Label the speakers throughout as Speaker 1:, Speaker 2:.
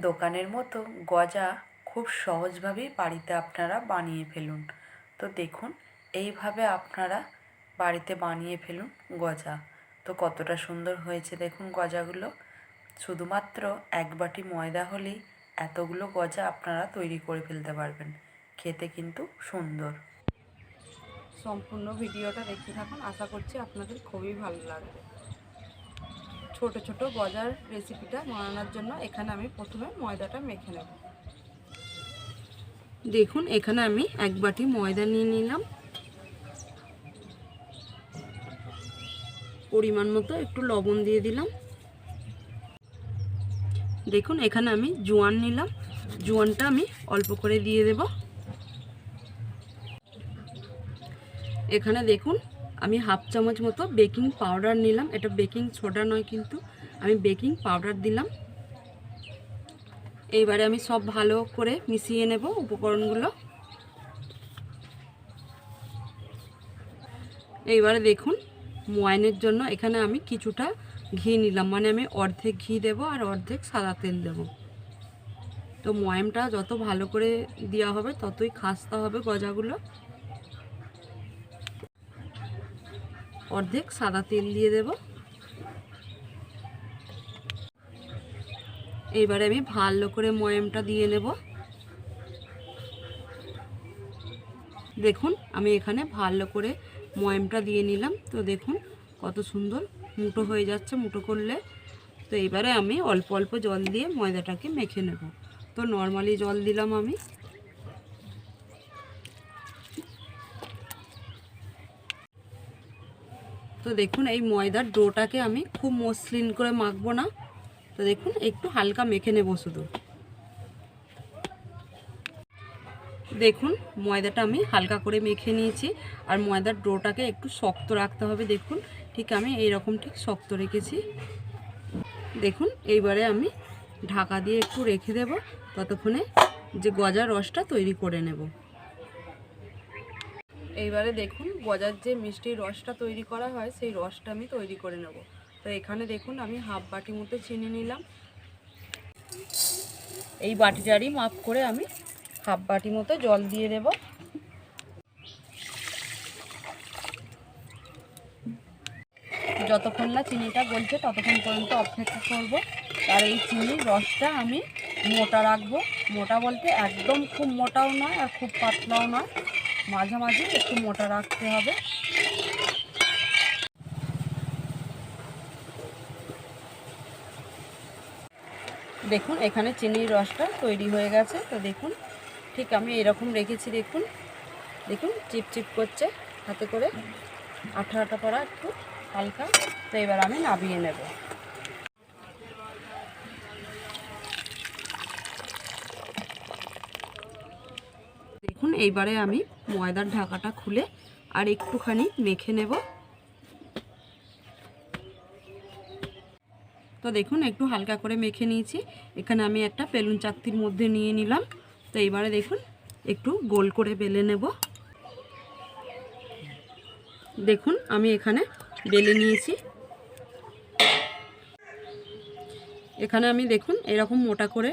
Speaker 1: দোকানের মতো গজা খুব সহজভাবেই বাড়িতে আপনারা বানিয়ে ফেলুন। তো দেখুন, এইভাবে আপনারা বাড়িতে বানিয়ে ফেলুন গজা। তো কতটা সুন্দর হয়েছে দেখুন গজাগুলো। শুধুমাত্র এক বাটি ময়দা হলেই এতগুলো গজা আপনারা তৈরি করে ফেলতে পারবেন। খেতে কিন্তু সুন্দর।
Speaker 2: সম্পূর্ণ ভিডিওটা দেখতে থাকুন। আশা করছি আপনাদের খুবই ভালো লাগবে। ছোট ছোট গজার রেসিপিটা বানানোর জন্য এখানে আমি প্রথমে ময়দাটা মেখে নেব। দেখুন, এখানে আমি এক বাটি ময়দা নিয়ে নিলাম। পরিমাণ মতো একটু লবণ দিয়ে দিলাম। দেখুন, এখানে আমি জোয়ান নিলাম। জোয়ানটা আমি অল্প করে দিয়ে দেব। এখানে দেখুন আমি হাফ চামচ মতো বেকিং পাউডার নিলাম। এটা বেকিং সোডা নয় কিন্তু। আমি বেকিং পাউডার দিলাম। এইবারে আমি সব ভালো করে মিশিয়ে নেব উপকরণগুলো। এইবারে দেখুন ময়ানের জন্য এখানে আমি কিছুটা ঘি নিলাম। মানে আমি অর্ধেক ঘি দেব আর অর্ধেক সাদা তেল দেব। তো ময়ামটা যত ভালো করে দেওয়া হবে, ততই খাস্তা হবে গজাগুলো। অর্ধেক, সাদা তেল দিয়ে দেব। এইবারে আমি ভালো করে ময়ামটা দিয়ে নেব। দেখুন, আমি এখানে ভালো করে ময়ামটা দিয়ে নিলাম। তো দেখুন, কত সুন্দর মুটো হয়ে যাচ্ছে মুটো করলে। তো এবারে আমি অল্প অল্প জল দিয়ে ময়দাটাকে মেখে নেব। তো নর্মালি জল দিলাম আমি। তো দেখুন, এই ময়দার ডোটাকে আমি খুব মসৃণ করে মাখবো না। তো দেখুন, একটু হালকা মেখে নেব শুধু। দেখুন, ময়দাটা আমি হালকা করে মেখে নিয়েছি। আর ময়দার ডোটাকে একটু শক্ত রাখতে হবে, দেখুন। ঠিক আমি এই রকম ঠিক শক্ত রেখেছি। দেখুন, এইবারে আমি ঢাকা দিয়ে একটু রেখে দেব। ততক্ষণে যে গজার রসটা তৈরি করে নেব। এইবারে দেখুন গজার যে মিষ্টির রসটা তৈরি করা হয়, সেই রসটা আমি তৈরি করে নেব। তো এখানে দেখুন আমি হাফ বাটি মতো চিনি নিলাম। এই বাটিটারই মাপ করে আমি হাফ বাটি মতো জল দিয়ে দেব। যতক্ষণ না চিনিটা গলছে, ততক্ষণ পর্যন্ত অপেক্ষা করব। আর এই চিনির রসটা আমি মোটা রাখব। মোটা বলতে একদম খুব মোটাও নয় আর খুব পাতলাও নয়। মাঝামাঝি একটু মোটা রাখতে হবে। দেখুন, এখানে চিনির রসটা তৈরি হয়ে গেছে। তো দেখুন, ঠিক আমি এরকম রেখেছি, দেখুন। দেখুন, চিপ চিপ করছে হাতে করে। আঠা আঠা করা একটু হালকা। তো এবার আমি নাবিয়ে নেব। দেখুন, এইবারে আমি ময়দার ঢাকাটা খুলে আর একটুখানি মেখে নেব। তো দেখুন, একটু হালকা করে মেখে নিয়েছি। এখানে আমি একটা বেলুন চাকতির মধ্যে নিয়ে নিলাম। তো এইবারে দেখুন, একটু গোল করে বেলে নেব। দেখুন, আমি এখানে বেলে নিয়েছি। এখানে আমি দেখুন, এরকম মোটা করে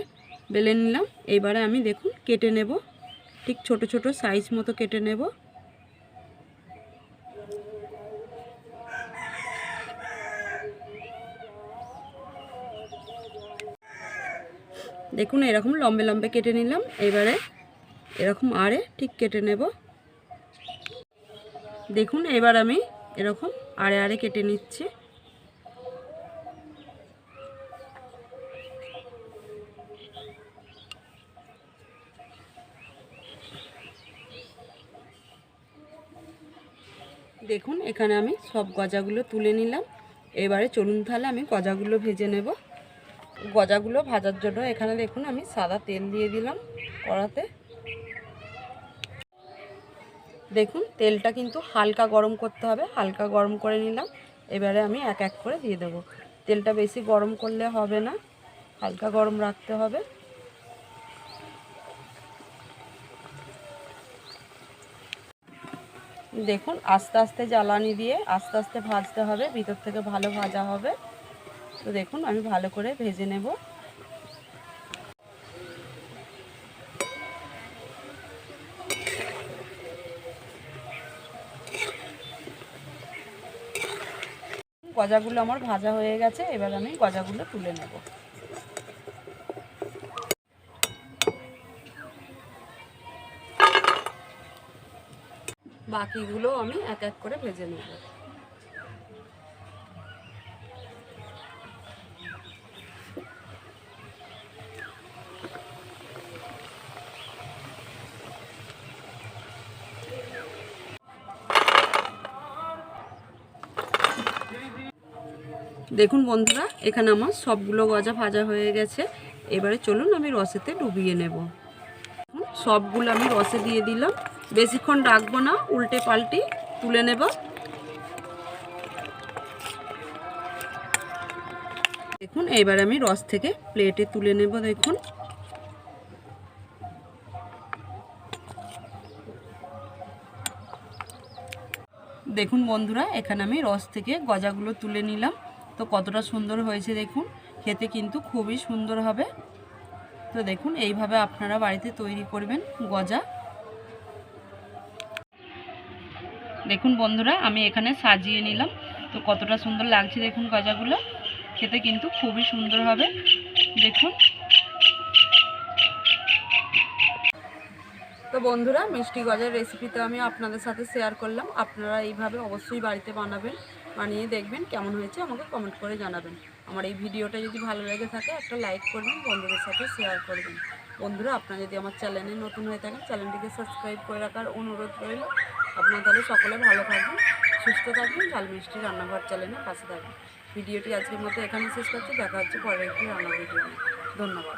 Speaker 2: বেলে নিলাম। এইবারে আমি দেখুন, কেটে নেব। ঠিক ছোট ছোট সাইজ মতো কেটে নেব। দেখুন, এরকম লম্বে লম্বে কেটে নিলাম। এবারে এরকম আরে ঠিক কেটে নেব। দেখুন, এবার আমি এরকম আড়ে আড়ে কেটে নিচ্ছি। দেখুন, এখানে আমি সব গজাগুলো তুলে নিলাম। এবারে চলুন তাহলে আমি গজাগুলো ভেজে নেব। গজাগুলো ভাজার জন্য এখানে দেখুন, আমি সাদা তেল দিয়ে দিলাম কড়াতে। দেখুন, তেলটা কিন্তু হালকা গরম করতে হবে, হালকা গরম করে নিলাম। এবারে আমি এক এক করে দিয়ে দেব। তেলটা বেশি গরম করলে হবে না, হালকা গরম রাখতে হবে। দেখুন, আস্তে আস্তে জ্বালানি দিয়ে আস্তে আস্তে ভাজতে হবে, ভিতর থেকে ভালো ভাজা হবে। তো দেখুন, আমি ভালো করে ভেজে নেব। গজাগুলো আমার ভাজা হয়ে গেছে, এবার আমি গজাগুলো তুলে নেব। বাকিগুলো আমি এক এক করে ভেজে নেব। দেখুন বন্ধুরা, এখানে আমার সবগুলো গজা ভাজা হয়ে গেছে। এবারে চলুন আমি রসেতে ডুবিয়ে নেব। সবগুলো আমি রসে দিয়ে দিলাম। বেশিক্ষণ রাখব না, উল্টে পাল্টি তুলে নেব। দেখুন, এবার আমি রস থেকে প্লেটে তুলে নেব, দেখুন। দেখুন বন্ধুরা, এখানে আমি রস থেকে গজাগুলো তুলে নিলাম। তো কতটা সুন্দর হয়েছে, দেখুন। খেতে কিন্তু খুবই সুন্দর হবে। তো দেখুন, এইভাবে আপনারা বাড়িতে তৈরি করবেন গজা। দেখুন বন্ধুরা, আমি এখানে সাজিয়ে নিলাম। তো কতটা সুন্দর লাগছে দেখুন গজাগুলো। খেতে কিন্তু খুবই সুন্দর হবে। দেখুন। তো বন্ধুরা, মিষ্টি গজার রেসিপি তো আমি আপনাদের সাথে শেয়ার করলাম। আপনারা এইভাবে অবশ্যই বাড়িতে বানাবেন, বানিয়ে দেখবেন কেমন হয়েছে, আমাকে কমেন্ট করে জানাবেন। আমার এই ভিডিওটা যদি ভালো লেগে থাকে, একটা লাইক করবেন, বন্ধুদের সাথে শেয়ার করবেন। বন্ধুরা, আপনারা যদি আমার চ্যানেলে নতুন হয়ে থাকেন চ্যানেলটিকে সাবস্ক্রাইব করে রাখার অনুরোধ রইল। আপনারা তাহলে সকলে ভালো থাকবেন, সুস্থ থাকবেন ঝাল মিষ্টি রান্নাঘর চ্যানেলের পাশে থাকবেন। ভিডিওটি আজকের মতো এখানে শেষ করছি, দেখা হচ্ছে পরের একটি রান্না ভিডিও ধন্যবাদ।